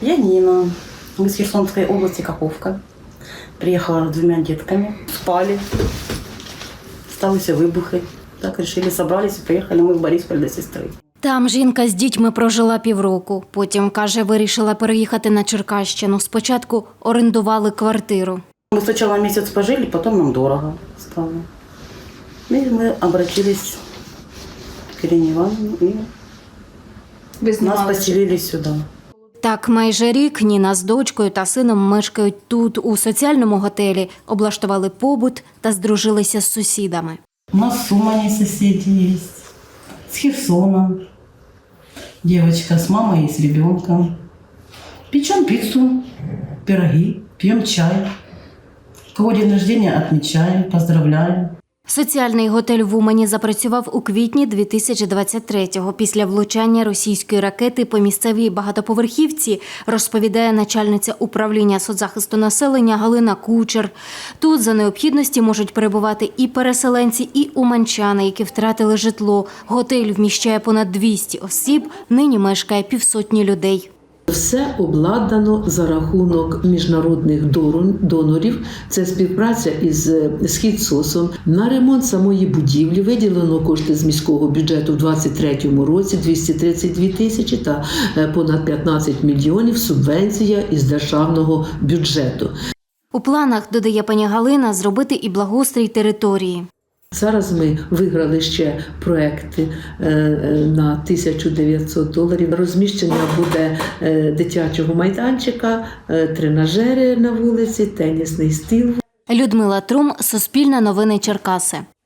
Я Нина, из Херсонской области, Каховка. Приехала с двумя детками, спали, сталися вибухи. Так решили, собрались и поехали мы в Борисполь до сестры. Там жінка з дітьми прожила півроку. Потім, каже, вирішила переїхати на Черкащину. Спочатку орендували квартиру. Мы сначала месяц пожили, потом нам дорого стало. И мы обратились к Ирине Ивановне, и Ви нас знімали? поселили сюда. Так, майже рік Ніна з дочкою та сином мешкають тут, у соціальному готелі, облаштували побут та здружилися з сусідами. У нас в Сумане соседи есть, с Херсоном. Девочка с мамой и с ребенком. Печем пиццу, пироги, пьем чай. Кого день рождения отмечаем, поздравляем. Соціальний готель в Умані запрацював у квітні 2023-го після влучання російської ракети по місцевій багатоповерхівці, розповідає начальниця управління соцзахисту населення Галина Кучер. Тут за необхідності можуть перебувати і переселенці, і уманчани, які втратили житло. Готель вміщає понад 200 осіб. Нині мешкає півсотні людей. Все обладнано за рахунок міжнародних донорів. Це співпраця із е, Східсосом. На ремонт самої будівлі виділено кошти з міського бюджету в 2023 році 232 тисячі та е, понад 15 мільйонів субвенція із державного бюджету. У планах, додає пані Галина, зробити і благоустрій території. Зараз ми виграли ще проекти е, на 1900 доларів. Розміщення буде е, дитячого майданчика, е, тренажери на вулиці, тенісний стіл. Людмила Трум, Суспільне новини Черкаси.